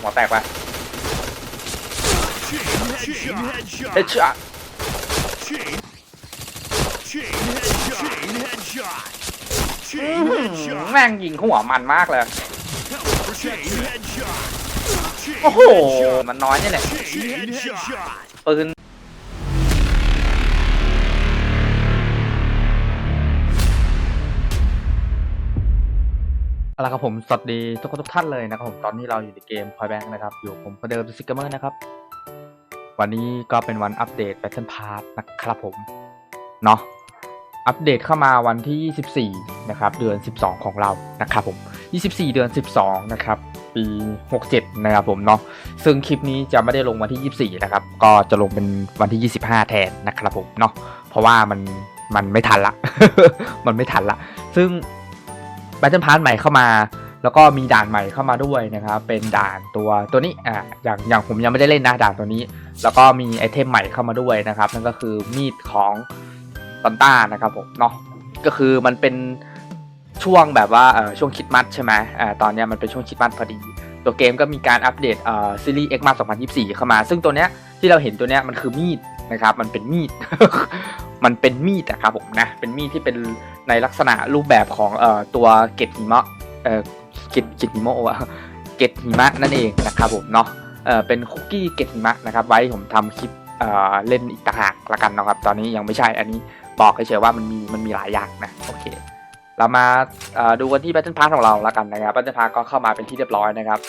หัวแตกไป Chain headshot. เฮ้ยช็อต Chain. Chain headshot. Chain headshot. Chain headshot. แม่งยิงหัวมันมากเลย Chain headshot. Chain โอ้โห headshot. มันน้อยนี่แหละ Chain headshot. ปืน เอาละครับผมสวัสดีทุกคนทุกท่านเลยนะครับผมตอนนี้เราอยู่ในเกม Point Bank นะครับ อยู่ผมก็เดิมซิกเกอร์นะครับ วันนี้ก็เป็นวันอัปเดต Battle Pass นะครับผมเนาะอัปเดตเข้ามาวันที่ 24 นะครับ เดือน 12 ของเรานะครับผม 24 เดือน 12 นะครับ ปี 67 นะครับผมเนาะซึ่งคลิปนี้จะไม่ได้ลงวันที่ 24 นะครับ ก็จะลงเป็นวันที่ 25 แทนนะครับผมเนาะเพราะว่ามันมันไม่ทันละ มันไม่ทันละ ซึ่ง Battle Pass ใหม่เข้ามา แล้วก็มีด่านใหม่เข้ามาด้วยนะครับเป็นด่านตัวตัวนี้อ่าอย่างอย่างผมยังไม่ได้เล่นนะด่านตัวนี้ แล้วก็มีไอเทมใหม่เข้ามาด้วยนะครับนั่นก็คือมีดของซันต้านะครับผมเนาะก็คือมันเป็นช่วงแบบว่าเออช่วงคิดมัดใช่ไหมอ่าตอนเนี้ยมันเป็นช่วงคิดมัดพอดี ตัวเกมก็มีการอัปเดตเอ่อซีรีส์ X มา2024 เข้ามา ซึ่งตัวเนี้ยที่เราเห็นตัวเนี้ยมันคือมีดนะครับมันเป็นมีด มันเป็นมีดอะครับผมนะเป็นมีดที่เป็นในลักษณะรูปแบบของเอ่อตัวเกตหิมะเอ่อเกตเกตหิมะวะเกตหิมะนั่นเองนะครับผมเนาะเอ่อเป็นคุกกี้เกตหิมะนะครับ ไว้ผมทำคลิปเอ่อเล่นอีกต่างหากละกันนะครับ ตอนนี้ยังไม่ใช่อันนี้บอกเฉยๆว่ามันมีมันมีหลายอย่างนะโอเคเรามาเอ่อดูกันที่ Battle Pass ของเราละกันนะครับ Battle Pass ก็เข้ามาเป็นที่เรียบร้อยนะครับ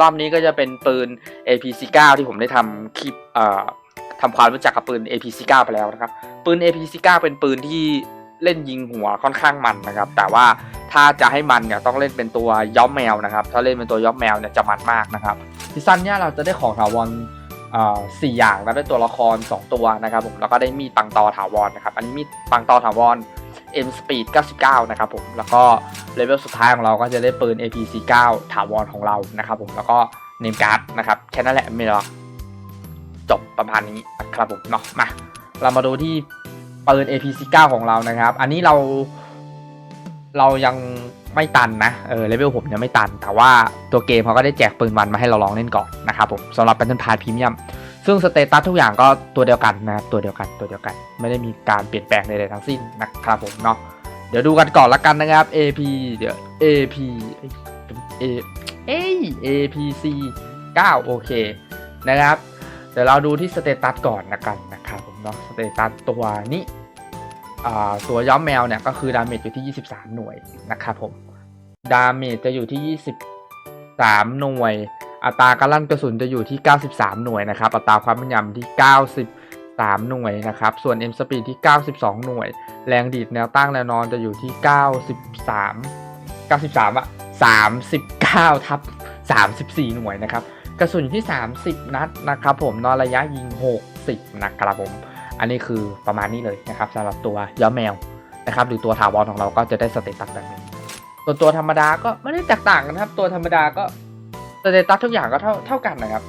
รอบนี้ก็จะเป็นปืน APC9 ที่ผมได้ทำคลิปเอ่อ ทำความรู้จักกับปืน APC9 ไปแล้วนะครับ ปืน APC9 เป็นปืนที่เล่นยิงหัวค่อนข้างมันนะครับ แต่ว่าถ้าจะให้มันเนี่ยต้องเล่นเป็นตัวย้อมแมวนะครับ ถ้าเล่นเป็นตัวย้อมแมวเนี่ยจะมันมากนะครับซีซั่นเนี้ยเราจะได้ของถาวรอ่อสี่อย่างแล้วได้ตัวละคร 2 ตัวนะครับผมแล้วก็ได้มีดปังตอถาวรนะครับอันนี้มีดปังตอถาวร M Speed 99 นะครับผมแล้วก็เลเวลสุดท้ายของเราก็จะได้ปืน APC9 ถาวรของเรานะครับผมแล้วก็เนมการ์ดนะครับแค่นั้นแหละไม่หรอก จบประมาณนี้ครับผมเนาะมาเรามาดูที่ปืน APC9 ของเรานะครับ อันนี้เราเรายังไม่ตันนะเออเลเวลผมยังไม่ตัน แต่ว่าตัวเกมเขาก็ได้แจกปืนวันมาให้เราลองเล่นก่อนนะครับผมสำหรับ Battle Pass Premium ซึ่งสเตตัสทุกอย่างก็ตัวเดียวกันนะครับตัวเดียวกันตัวเดียวกัน ไม่ได้มีการเปลี่ยนแปลงใดๆทั้งสิ้นนะครับผมเนาะเดี๋ยวดูกันก่อนละกันนะครับ AP เดี๋ยว AP เอ้ APC 9โอเคนะครับ ดี๋ยวเราดูที่สเตตัสก่อนละกันนะครับผมเนาะสเตตัสตัวนี้ตัวย้อมแมวเนี่ยก็คือดาเมจอยู่ที่ 23 หน่วยนะครับผมดาเมจจะอยู่ที่ 23 หน่วย อัตราการลั่นกระสุนจะอยู่ที่ 93 หน่วยนะครับอัตราความแม่นยำที่ 93 หน่วยนะครับส่วน M speed ที่ 92 หน่วย แรงดีดแนวตั้งแนวนอนจะอยู่ที่ 93 93อะ39 ทับ 34 หน่วยนะครับ กระสุนที่ 30 นัดนะครับผมนอนระยะยิง 60 นะครับผม อันนี้คือประมาณนี้เลยนะครับสำหรับตัวย้อมแมวนะครับหรือตัวถาวรของเราก็จะได้สเตตัสแบบนี้ส่วนตัวธรรมดาก็ไม่ได้แตกต่างกันนะครับ ตัวธรรมดาก็สเตตัสทุกอย่างก็เท่าเท่ากันนะครับ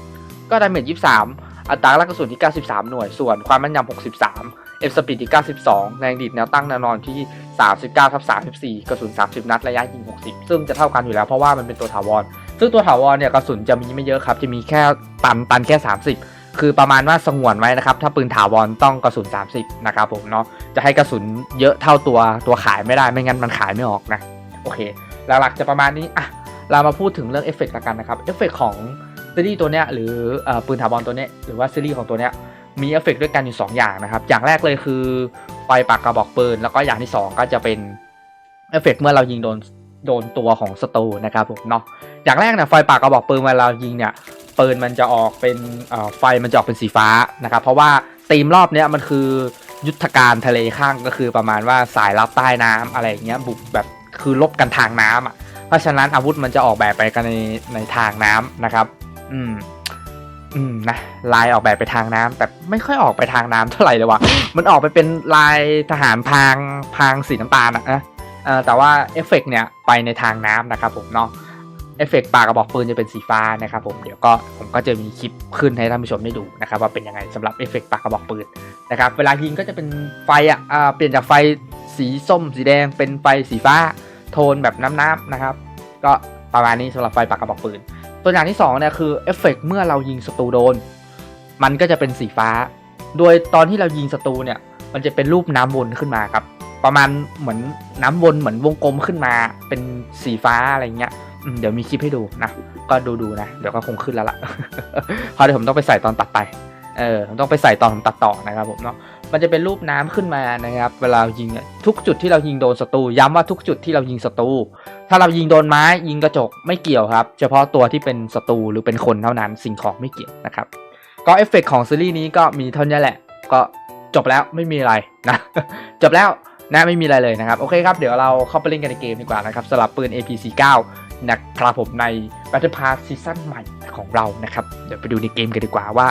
ก็ดาเมจ23 อัตราการกระสุนที่ 93 หน่วย ส่วนความแม่นยำ63 F speed ที่ 92 แรงดีดแนวตั้งแนวนอนที่ 39ทับ34 กระสุน 30 นัดระยะยิง 60 ซึ่งจะเท่ากันอยู่แล้วเพราะว่ามันเป็นตัวถาวร ซึ่งตัวถาวรเนี่ยกระสุนจะมีไม่เยอะครับ จะมีแค่ตันตันแค่ 30 คือประมาณว่าสงวนไว้นะครับ ถ้าปืนถาวรต้องกระสุน 30 นะครับผมเนาะจะให้กระสุนเยอะเท่าตัวตัวขายไม่ได้ไม่งั้นมันขายไม่ออกนะโอเค หลักๆจะประมาณนี้อะเรามาพูดถึงเรื่องเอฟเฟกต์ละกันนะครับเอฟเฟกต์ของซีรีส์ตัวเนี้ยหรืออปืนถาวรตัวเนี้ยหรือว่าซีรีส์ของตัวเนี้ยมีเอฟเฟกต์ด้วยกันอยู่ 2 อย่างนะครับ อย่างแรกเลยคือไฟปากกระบอกปืน แล้วก็อย่างที่ 2 ก็จะเป็นเอฟเฟกต์เมื่อเรายิงโดน โดนตัวของศัตรูนะครับผมเนาะอย่างแรกเนี่ยไฟปากกระบอกปืนเวลาเรายิงเนี่ยปืนมันจะออกเป็นไฟมันจะออกเป็นสีฟ้านะครับเพราะว่าธีมรอบเนี้ยมันคือยุทธการทะเลข้างก็คือประมาณว่าสายลับใต้น้ำอะไรอย่างเงี้ยบุกแบบคือลบกันทางน้ำอะเพราะฉะนั้นอาวุธมันจะออกแบบไปกันในในทางน้ำนะครับ อืมอืมนะลายออกแบบไปทางน้ำแต่ไม่ค่อยออกไปทางน้ำเท่าไหร่เลยว่ะมันออกไปเป็นลายทหารพรางพรางสีน้ำตาลอะนะ แต่ว่าเอฟเฟกต์เนี่ยไปในทางน้ำนะครับผมเนาะเอฟเฟกต์ปากกระบอกปืนจะเป็นสีฟ้านะครับผมเดี๋ยวก็ผมก็จะมีคลิปขึ้นให้ท่านผู้ชมได้ดูนะครับว่าเป็นยังไงสำหรับเอฟเฟกต์ปากกระบอกปืนนะครับเวลายิงก็จะเป็นไฟอะเปลี่ยนจากไฟสีส้ม สีแดงเป็นไฟสีฟ้าโทนแบบน้ำๆนะครับ ก็ประมาณนี้สำหรับไฟปากกระบอกปืน ตัวอย่างที่สองเนี่ยคือเอฟเฟกต์เมื่อเรายิงศัตรูโดน มันก็จะเป็นสีฟ้า โดยตอนที่เรายิงศัตรูเนี่ยมันจะเป็นรูปน้ำวนขึ้นมาครับ ประมาณเหมือนน้ำวนเหมือนวงกลมขึ้นมาเป็นสีฟ้าอะไรเงี้ยเดี๋ยวมีคลิปให้ดูนะก็ดูดูๆนะเดี๋ยวก็คงขึ้นแล้วล่ะเพราะเดี๋ยวผมต้องไปใส่ตอนตัดไปเออผมต้องไปใส่ตอนผมตัดต่อนะครับผมเนาะมันจะเป็นรูปน้ำขึ้นมานะครับ เวลายิงทุกจุดที่เรายิงโดนศัตรูย้ำว่าทุกจุดที่เรายิงศัตรูถ้าเรายิงโดนไม้ยิงกระจกไม่เกี่ยวครับ เฉพาะตัวที่เป็นศัตรูหรือเป็นคนเท่านั้นสิ่งของไม่เกี่ยวนะครับ ก็เอฟเฟกต์ของซีรีส์นี้ก็มีเท่านี้แหละ ก็จบแล้วไม่มีอะไรนะจบแล้ว นะไม่มีอะไรเลยนะครับ โอเคครับ เดี๋ยวเราเข้าไปเล่นกันในเกมดีกว่านะครับสำหรับปืน AP49 นะครับผมใน Battle Pass ซีซั่นใหม่ของเรานะครับ เดี๋ยวไปดูในเกมกันดีกว่าว่า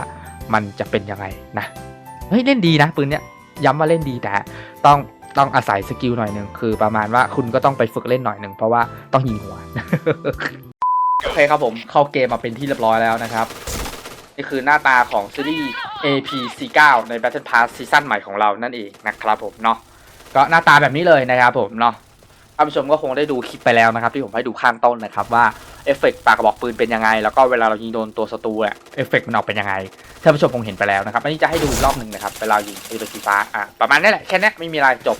มันจะเป็นยังไงนะ เฮ้ย เล่นดีนะปืนเนี้ยย้ำว่าเล่นดีแต่ต้องต้องอาศัยสกิลหน่อยหนึ่งคือประมาณว่าคุณก็ต้องไปฝึกเล่นหน่อยหนึ่งเพราะว่าต้องยิงหัวโอเคครับผมเข้าเกมมาเป็นที่เรียบร้อยแล้วนะครับนี่คือหน้าตาของซีรีส์ AP49 ใน Battle Pass ซีซั่นใหม่ของเรานั่นเองนะครับผมเนาะ ก็หน้าตาแบบนี้เลยนะครับผมเนาะท่านผู้ชมก็คงได้ดูคลิปไปแล้วนะครับที่ผมให้ดูข้างต้นนะครับว่าเอฟเฟกต์ปากกระบอกปืนเป็นยังไง แล้วก็เวลาเรายิงโดนตัวศัตรูอะเอฟเฟกต์มันออกเป็นยังไงท่านผู้ชมคงเห็นไปแล้วนะครับอันนี้จะให้ดูอีกรอบหนึ่งนะครับเวลายิงปืนสีฟ้าอะประมาณนี้แหละแค่นี้ไม่มีอะไรจบ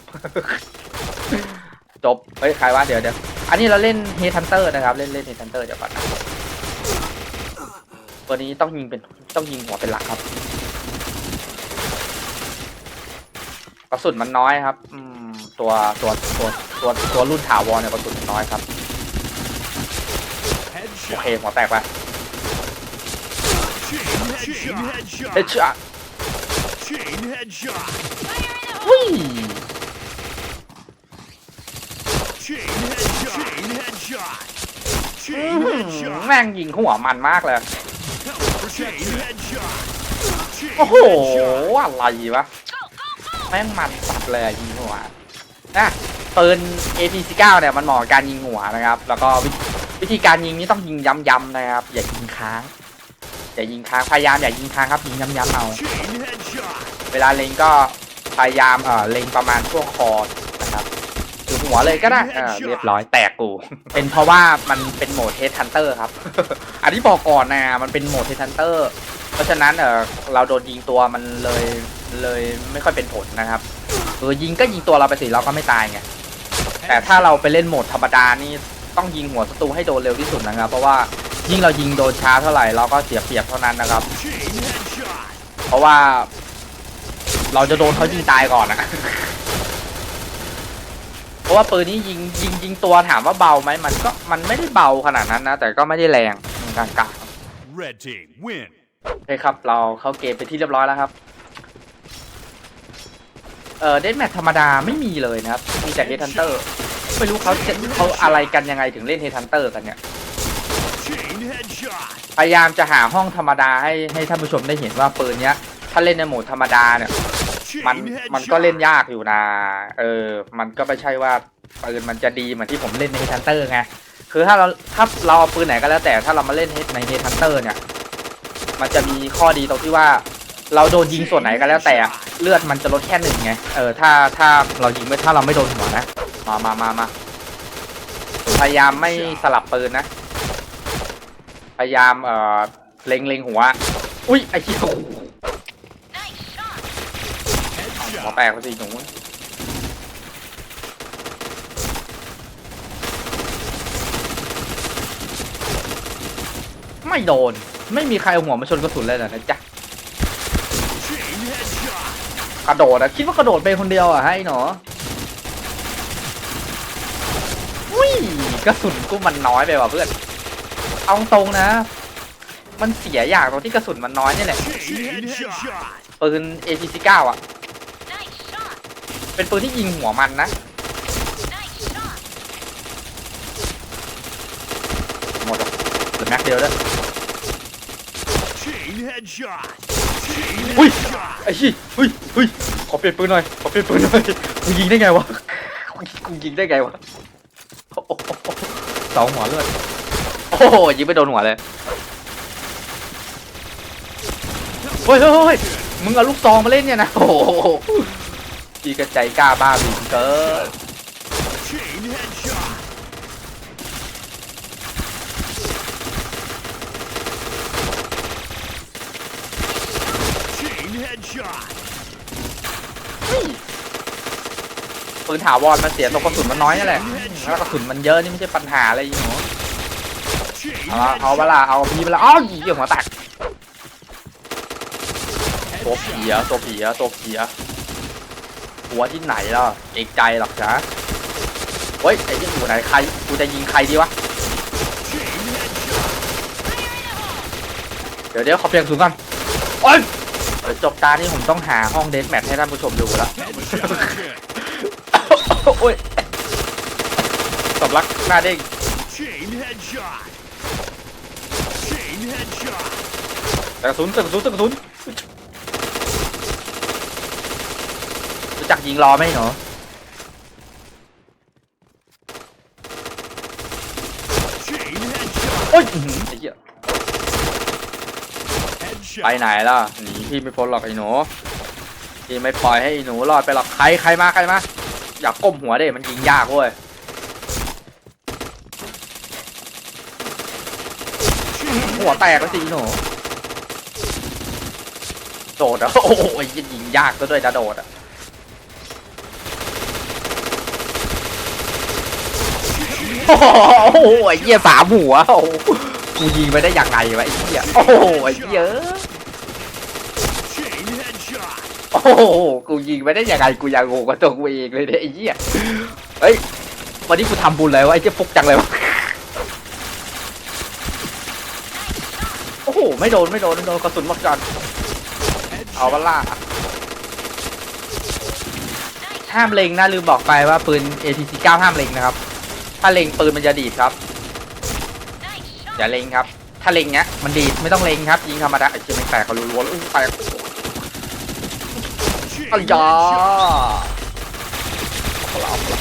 จบเฮ้ยใครว่าเดี๋ยวเดี๋ยวอันนี้เราเล่นเฮทันเตอร์นะครับเล่นเล่นเฮทันเตอร์เดี๋ยวก่อนนะตัวนี้ต้องยิงเป็นต้องยิงหัวเป็นหลักครับ กระสุนมันน้อยครับตัวตัวตัวตัวตัวรุ่นถาวรเนี่ยกระสุนน้อยครับโอเคหัวแตกไปเอชอะวิ่งแม่งยิงหัวมันมากเลย โอ้โห อะไรวะ แม่งมันสัตว์เลยอะยิงหัวนะปืน AP19 เนี่ยมันเหมาะกับการยิงหัวนะครับ แล้วก็วิธีวิธีการยิงนี่ต้องยิงย้ำๆนะครับ อย่ายิงค้าง อย่ายิงค้าง พยายามอย่ายิงค้างครับ ยิงย้ำๆเอา เวลาเล็งก็พยายามเออเล็งประมาณช่วงคอนะครับหรือหัวเลยก็ได้เออเรียบร้อย แตกกู เป็นเพราะว่ามันเป็นโหมดเฮดฮันเตอร์ครับ อันนี้บอกก่อนนะ มันเป็นโหมดเฮดฮันเตอร์ เพราะฉะนั้นเออเราโดนยิงตัวมันเลย เลยไม่ค่อยเป็นผลนะครับเออยิงก็ยิงตัวเราไปสิเราก็ไม่ตายไงแต่ถ้าเราไปเล่นโหมดธรรมดานี่ต้องยิงหัวศัตรูให้โดนเร็วที่สุดนะครับ เพราะว่ายิ่งเรายิงโดนช้าเท่าไหร่เราก็เสียเปรียบเท่านั้นนะครับ Chain headshot. เพราะว่า เราจะโดนเขายิงตายก่อนอะเพราะว่าปืนนี้ยิงยิงยิงตัวถามว่าเบาไหมมันก็มันไม่ได้เบาขนาดนั้นนะ แต่ก็ไม่ได้แรงกลางกลาง Red team win. ๆโอเคครับ เราเข้าเกมไปที่เรียบร้อยแล้วครับ เออเดนแมทธรรมดาไม่มีเลยนะครับ มีแต่เฮทันเตอร์ไม่รู้เขาเขาอะไรกันยังไงถึงเล่นเฮทันเตอร์กันเนี่ย พยายามจะหาห้องธรรมดาให้ให้ท่านผู้ชมได้เห็นว่าปืนเนี้ย ถ้าเล่นในโหมดธรรมดาเนี่ย มันมันก็เล่นยากอยู่นะ เออ มันก็ไม่ใช่ว่าปืนมันจะดีเหมือนที่ผมเล่นในเฮทันเตอร์ไง คือถ้าเราถ้าเราเอาปืนไหนก็แล้วแต่ถ้าเรามาเล่นในเฮทันเตอร์เนี่ย มันจะมีข้อดีตรงที่ว่า เราโดนยิงส่วนไหนก็แล้วแต่ เลือดมันจะลดแค่หนึ่งไง เออ ถ้า ถ้าเรายิงไม่ถ้าเราไม่โดนหัวนะ มามามามาพยายามไม่สลับปืนนะ พยายาม เอ่อ เล็งเล็งหัว อุ้ย ไอ้เหี้ยหัว Headshot. แตกไปสิหนูไม่โดน ไม่มีใครเอาหัวมาชนกระสุนเลยเหรอนะจ๊ะ Chain headshot. กระโดดอะคิดว่ากระโดดไปคนเดียวอะให้หนออุ้ยกระสุนกูมันน้อยไปว่ะเพื่อนเอาตรงนะ มันเสียอย่างตรงที่กระสุนมันน้อยนี่แหละปืน AP9 อะ เป็นปืนที่ยิงหัวมันนะ หมดแล้วเหลือแม็กเดียวด้ว อุ้ย headshot. ไอ้ชี้เฮ้ยเฮ้ยขอเปลี่ยนปืนหน่อยขอเปลี่ยนปืนหน่อยกูยิงได้ไงวะกูยิงได้ไงวะโอ้โหสองหัวเลือดโอ้โหยิงไปโดนหัวเลยเฮ้ยเฮ้ยเฮ้ยมึงเอาลูกซองมาเล่นเนี่ยนะโอ้โหจีกระใจกล้าบ้าบินเกิน Chain headshot. ปืนถาวรมันเสียตัวกระสุนมันน้อยนั่นแหละแล้วกระสุนมันเยอะนี่ไม่ใช่ปัญหาอะไรอีหนู Chain เอาละเอาเวลาเอาพีเวลาอ้าวเหี้ยหัวแตกตัวผีอะตัวผีอะตัวผีอะหัวที่ไหนล่ะเอกใจหรอกจ้ะเฮ้ยไอ้ที่อยู่ไหนใครกูจะยิงใครดีวะเดี๋ยวเดี๋ยวขอเปลี่ยนสุนก่อนโอ้ยจบตานี่ผมต้องหาห้องเดสแมทให้ท่านผู้ชมดูแล้ว อ้ยตบลักหน้าเด้ง Chain headshot. Chain headshot. แต่กระสุนแต่กระสุนแต่กระสุนรู้จักยิงรอไหมหนู Chain headshot. โอ้ยอื้อหือไอ้เหี้ย Headshot. ไปไหนล่ะหนีพี่ไม่พ้นหรอกไอ้หนูพี่ไม่ปล่อยให้ไอ้หนูรอดไปหรอกใครใครมาใครมา อย่าก้มหัวเด้มันยิงยากเว้ยหัวแตกแล้วสิหนูโดดอะโอ้โอ้ยยิงยากซะด้วยจะโดดอะโอ้โหไอ้เหี้ยสามหัวโอ้กูยิงไปได้ยังไงวะไอ้เหี้ยโอ้โหไอ้เหี้ย Chain headshot. โอ้โหกูยิงไปได้ยังไงกูยังงงกับตัวกูเองเลยเนี่ยไอ้เหี้ยเฮ้ยวันนี้กูทำบุญเลยวะไอ้เจ้าฟุกจังเลยวะโอ้โหไม่โดนไม่โดนไม่โดนกระสุนหมดก่อนเอา Headshot. วะล่าห้ามเล็งนะลืมบอกไปว่าปืน ATC 9 ห้ามเล็งนะครับ ถ้าเล็งปืนมันจะดีดครับอย่าเล็งครับ ถ้าเล็งเนี้ยมันดีดไม่ต้องเล็งครับยิงธรรมดาไอ้เจ้าไม่งแตกก็รัวๆแล้วอุ้ยแตก อ้ยา headshot. เอาละเอาละ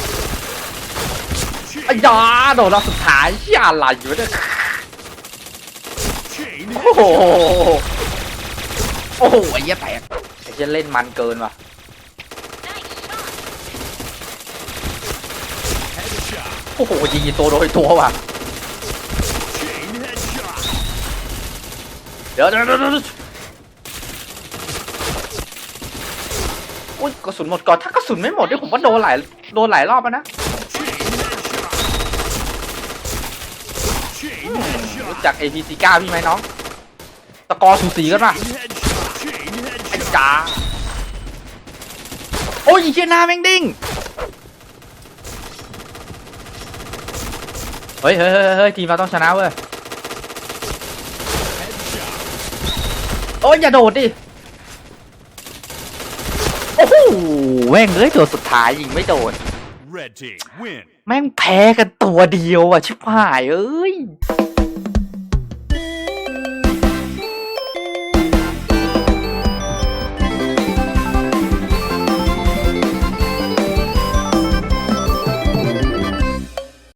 Chain อ้ยาโดนรอบสุดท้ายเชี่ยอะไรอยู่เนี่ยโอ้โหโอ้โหไอ้เหี้ยแตกไอ้เหี้ยเล่นมันเกินว่ะโอ้โหยิงตัวโดยตัวว่ะเดี๋ยวเดี๋ยวเดี๋ยวเดี๋ยว อุ้ยกระสุนหมดก่อนถ้ากระสุนไม่หมดเนี่ยผมว่าโดนหลายโดนหลายรอบแล้วนะรู้จัก APC 9 พี่ไหมน้อง ตะกอสูสีกันป่ะไอ้จ้าโอ้ยเหี้ยหน้าแม่งดิ้งเฮ้ยเฮ้ยเฮ้ยเฮ้ยทีมเราต้องชนะเว้ยโอ้ยอย่าโดดดิ โอ้โห แม่งเอ้ยตัวสุดท้ายยิงไม่โดน Red team win. แม่งแพ้กันตัวเดียวอะ ชิบหายเอ้ย